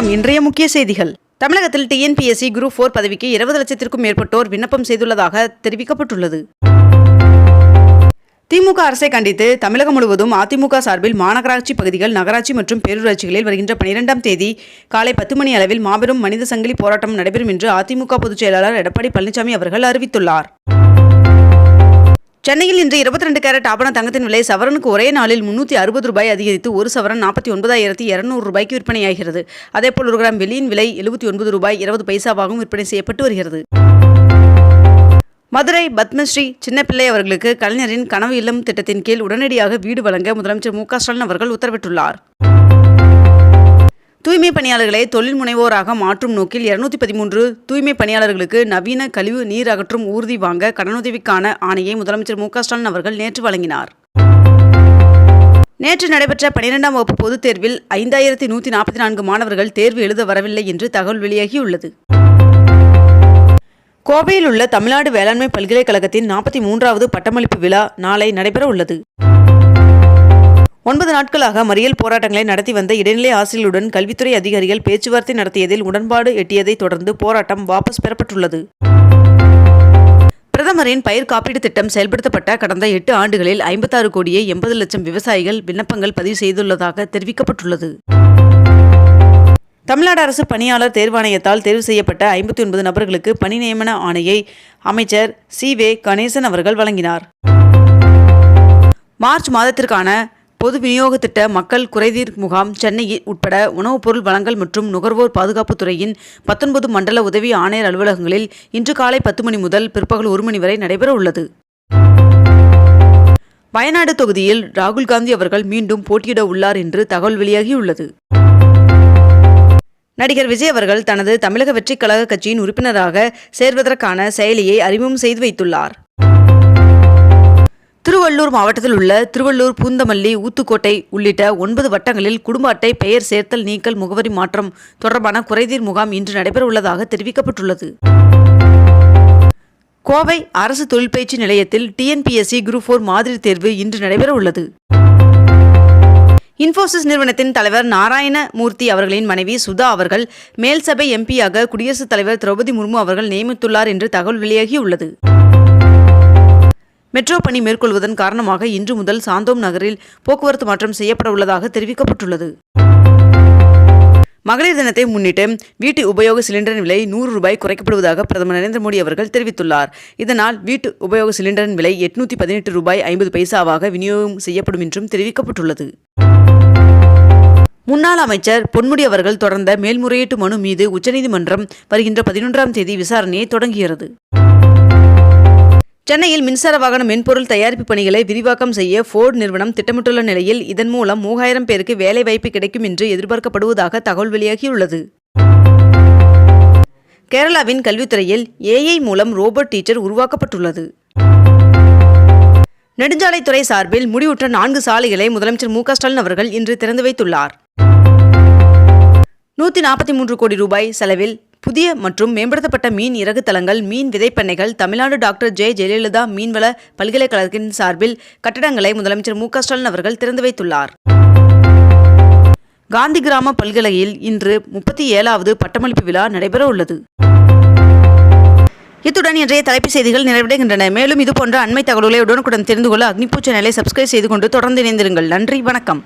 வணக்கம். இன்றைய முக்கிய செய்திகள். தமிழகத்தில் டிஎன்பிஎஸ்சி குரூப் ஃபோர் பதவிக்கு இருபது லட்சத்திற்கும் மேற்பட்டோர் விண்ணப்பம் செய்துள்ளதாக தெரிவிக்கப்பட்டுள்ளது. திமுக அரசை கண்டித்து தமிழகம் முழுவதும் அதிமுக சார்பில் மாநகராட்சி பகுதிகள் நகராட்சி மற்றும் பேரூராட்சிகளில் வருகின்ற பனிரெண்டாம் தேதி காலை பத்து மணி அளவில் மாபெரும் மனித சங்கிலி போராட்டம் நடைபெறும் என்று அதிமுக பொதுச் செயலாளர் எடப்பாடி பழனிசாமி அவர்கள் அறிவித்துள்ளார். சென்னையில் இன்று இருபத்தி ரெண்டு கேரட் ஆபண தங்கத்தின் விலை சவரனுக்கு ஒரே நாளில் முன்னூற்றி அறுபது ரூபாய் அதிகரித்து ஒரு சவரன் நாற்பத்தி ஒன்பதாயிரத்தி இரநூறு ரூபாய்க்கு விற்பனையாகிறது. அதேபோல் ஒரு கிராம் வெள்ளியின் விலை எழுபத்தி ஒன்பது ரூபாய் இருபது பைசாவாகவும் விற்பனை செய்யப்பட்டு வருகிறது. மதுரை பத்மஸ்ரீ சின்னப்பிள்ளை அவர்களுக்கு கலைஞரின் கனவு இல்லம் திட்டத்தின் கீழ் உடனடியாக வீடு வழங்க முதலமைச்சர் மு க ஸ்டாலின் அவர்கள் உத்தரவிட்டுள்ளார். தூய்மை பணியாளர்களை தொழில் முனைவோராக மாற்றும் நோக்கில் இருநூத்தி பதிமூன்று தூய்மை பணியாளர்களுக்கு நவீன கழிவு நீர் அகற்றும் ஊர்தி வாங்க கடனுதவிக்கான ஆணையை முதலமைச்சர் மு ஸ்டாலின் அவர்கள் நேற்று வழங்கினார். நேற்று நடைபெற்ற பனிரெண்டாம் வகுப்பு பொதுத் தேர்வில் ஐந்தாயிரத்தி நூற்றி நாற்பத்தி நான்கு மாணவர்கள் தேர்வு எழுத வரவில்லை என்று தகவல் வெளியாகியுள்ளது. கோவையில் உள்ள தமிழ்நாடு வேளாண்மை பல்கலைக்கழகத்தின் நாற்பத்தி மூன்றாவது பட்டமளிப்பு விழா நாளை நடைபெற உள்ளது ஒன்பது நாட்களாக மறியல் போராட்டங்களை நடத்தி வந்த இடைநிலை ஆசிரியர்களுடன் கல்வித்துறை அதிகாரிகள் பேச்சுவார்த்தை நடத்தியதில் உடன்பாடு எட்டியதைத் தொடர்ந்து போராட்டம் வாபஸ் பெறப்பட்டுள்ளது. பிரதமரின் பயிர் காப்பீடு திட்டம் செயல்படுத்தப்பட்ட கடந்த எட்டு ஆண்டுகளில் ஐம்பத்தாறு கோடியே எண்பது லட்சம் விவசாயிகள் விண்ணப்பங்கள் பதிவு செய்துள்ளதாக தெரிவிக்கப்பட்டுள்ளது. தமிழ்நாடு அரசு பணியாளர் தேர்வாணையத்தால் தேர்வு செய்யப்பட்ட ஐம்பத்தி ஒன்பது நபர்களுக்கு பணி நியமன ஆணையை அமைச்சர் சி வே கணேசன் அவர்கள் வழங்கினார். மார்ச் மாதத்திற்கான பொது விநியோக திட்ட மக்கள் குறைதீர் முகாம் சென்னையில் உட்பட உணவுப் பொருள் வழங்கல் மற்றும் நுகர்வோர் பாதுகாப்புத் துறையின் பத்தொன்பது மண்டல உதவி ஆணையர் அலுவலகங்களில் இன்று காலை பத்து மணி முதல் பிற்பகல் ஒரு மணி வரை நடைபெற உள்ளது. வயநாடு தொகுதியில் ராகுல் காந்தி அவர்கள் மீண்டும் போட்டியிட உள்ளார் என்று தகவல் வெளியாகியுள்ளது. நடிகர் விஜய் அவர்கள் தனது தமிழக வெற்றிக் கழக கட்சியின் உறுப்பினராக சேர்வதற்கான செயலியை அறிமுகம் செய்து வைத்துள்ளார். திருவள்ளூர் மாவட்டத்தில் உள்ள திருவள்ளூர் பூந்தமல்லி ஊத்துக்கோட்டை உள்ளிட்ட ஒன்பது வட்டங்களில் குடும்ப அட்டை பெயர் சேர்த்தல் நீக்கல் முகவரி மாற்றம் தொடர்பான குறைதீர் முகாம் இன்று நடைபெறவுள்ளதாக தெரிவிக்கப்பட்டுள்ளது. கோவை அரசு தொழிற்பயிற்சி நிலையத்தில் டிஎன்பிஎஸ்சி குரூப் ஃபோர் மாதிரி தேர்வு இன்று நடைபெறவுள்ளது. இன்போசிஸ் இன்ஃபோசிஸ் நிறுவனத்தின் தலைவர் நாராயண மூர்த்தி அவர்களின் மனைவி சுதா அவர்கள் மேல் சபை எம்பியாக குடியரசுத் தலைவர் திரௌபதி முர்மு அவர்கள் நியமித்துள்ளார் என்று தகவல் வெளியாகியுள்ளது. மெட்ரோ பணி மேற்கொள்வதன் காரணமாக இன்று முதல் சாந்தோம் நகரில் போக்குவரத்து மாற்றம் செய்யப்பட உள்ளதாக தெரிவிக்கப்பட்டுள்ளது. மகளிர் தினத்தை முன்னிட்டு வீட்டு உபயோக சிலிண்டரின் விலை நூறு ரூபாய் குறைக்கப்படுவதாக பிரதமர் நரேந்திர மோடி அவர்கள் தெரிவித்துள்ளார். இதனால் வீட்டு உபயோக சிலிண்டரின் விலை எட்நூத்தி பதினெட்டு ரூபாய் ஐம்பது பைசாவாக விநியோகம் செய்யப்படும் என்றும் தெரிவிக்கப்பட்டுள்ளது. முன்னாள் அமைச்சர் பொன்முடி அவர்கள் தொடர்ந்த மேல்முறையீட்டு மனு மீது உச்சநீதிமன்றம் வருகின்ற பதினொன்றாம் தேதி விசாரணையை தொடங்குகிறது சென்னையில் மின்சார வாகன மென்பொருள் தயாரிப்பு பணிகளை விரிவாக்கம் செய்ய ஃபோர்டு நிறுவனம் திட்டமிட்டுள்ள நிலையில் இதன் மூலம் மூவாயிரம் பேருக்கு வேலை வாய்ப்பு கிடைக்கும் என்று எதிர்பார்க்கப்படுவதாக தகவல் வெளியாகியுள்ளது. கேரளாவின் கல்வித்துறையில் ஏஐ மூலம் ரோபோட் டீச்சர் உருவாக்கப்பட்டுள்ளது. நெடுஞ்சாலைத்துறை சார்பில் முடிவுற்ற நான்கு சாலைகளை முதலமைச்சர் மு ஸ்டாலின் அவர்கள் இன்று திறந்து வைத்துள்ளார். நூற்றி நாற்பத்தி மூன்று கோடி ரூபாய் செலவில் புதிய மற்றும் மேம்படுத்தப்பட்ட மீன் இறகு தளங்கள் மீன் விதைப்பண்ணைகள் தமிழ்நாடு டாக்டர் ஜெய ஜெயலலிதா மீன்வள பல்கலைக்கழகத்தின் சார்பில் கட்டடங்களை முதலமைச்சர் மு. ஸ்டாலின் அவர்கள் திறந்து வைத்துள்ளார். காந்தி கிராம பல்கலையில் இன்று முப்பத்தி ஏழாவது பட்டமளிப்பு விழா நடைபெற உள்ளது. இத்துடன் இன்றைய தலைப்புச் செய்திகள் நிறைவடைகின்றன. மேலும் இதுபோன்ற அண்மை தகவல்களை உடனுக்குடன் தெரிந்து கொள்ள அக்னிபூ சேனலை சப்ஸ்கிரைப் செய்து கொண்டு தொடர்ந்து இணைந்திருங்கள். நன்றி வணக்கம்.